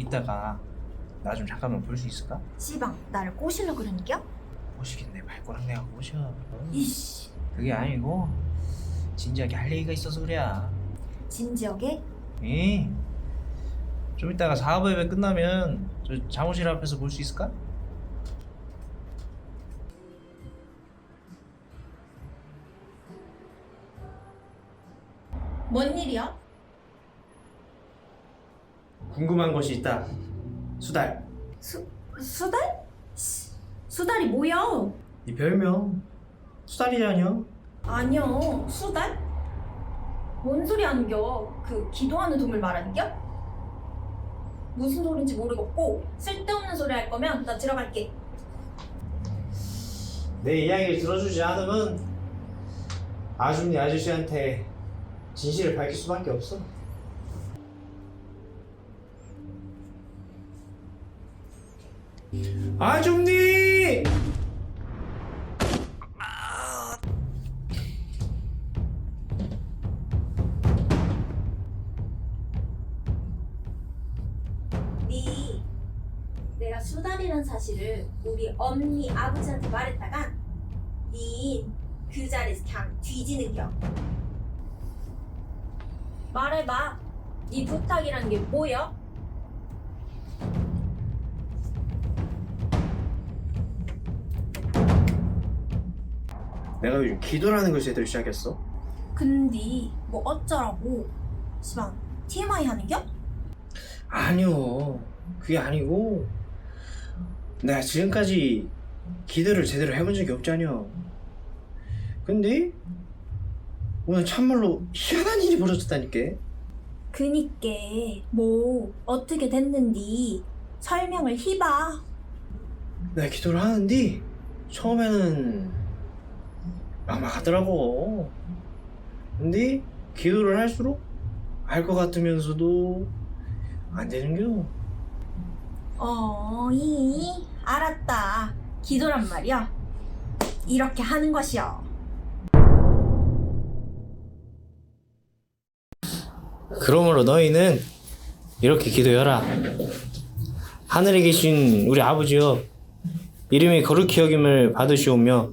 이따가 나 좀 잠깐만 볼 수 있을까? 씨방 나를 꼬실러 그러니까? 모시겠네 발꼬락 내가 모셔 이씨 그게 아니고 진지하게 할 얘기가 있어서 그래 진지하게 예. 좀 이따가 사업 예배 끝나면 저 사무실 앞에서 볼 수 있을까? 뭔 일이야? 궁금한 것이 있다 수달 수 수달? 씨, 수달이 뭐야? 네 별명 수달이라뇨 아니요 수달? 뭔 소리 하는겨? 그 기도하는 동물 말하는겨? 무슨 소린지 모르겠고 쓸데없는 소리 할 거면 나 들어갈게. 내 이야기를 들어주지 않으면 아줌니 아저씨한테 진실을 밝힐 수밖에 없어 아줌니! 네 내가 수달이란 사실을 우리 엄니 아버지한테 말했다가 네그 자리에서 그냥 뒤지는 겨 말해봐 네 부탁이라는 게 뭐여? 내가 요즘 기도라는 걸 제대로 시작했어. 근데 뭐 어쩌라고? 시방 TMI 하는겨? 아니요. 그게 아니고 내가 지금까지 기도를 제대로 해본 적이 없잖여. 근데 오늘 참말로 희한한 일이 벌어졌다니까. 그니께 뭐 어떻게 됐는디? 설명을 해봐. 내가 기도를 하는데 처음에는 막막하더라고 근데 기도를 할수록 알 것 같으면서도 안 되는겨 어, 이 알았다. 기도란 말이야. 이렇게 하는 것이여. 그러므로 너희는 이렇게 기도해라. 하늘에 계신 우리 아버지여, 이름이 거룩히 여김을 받으시오며,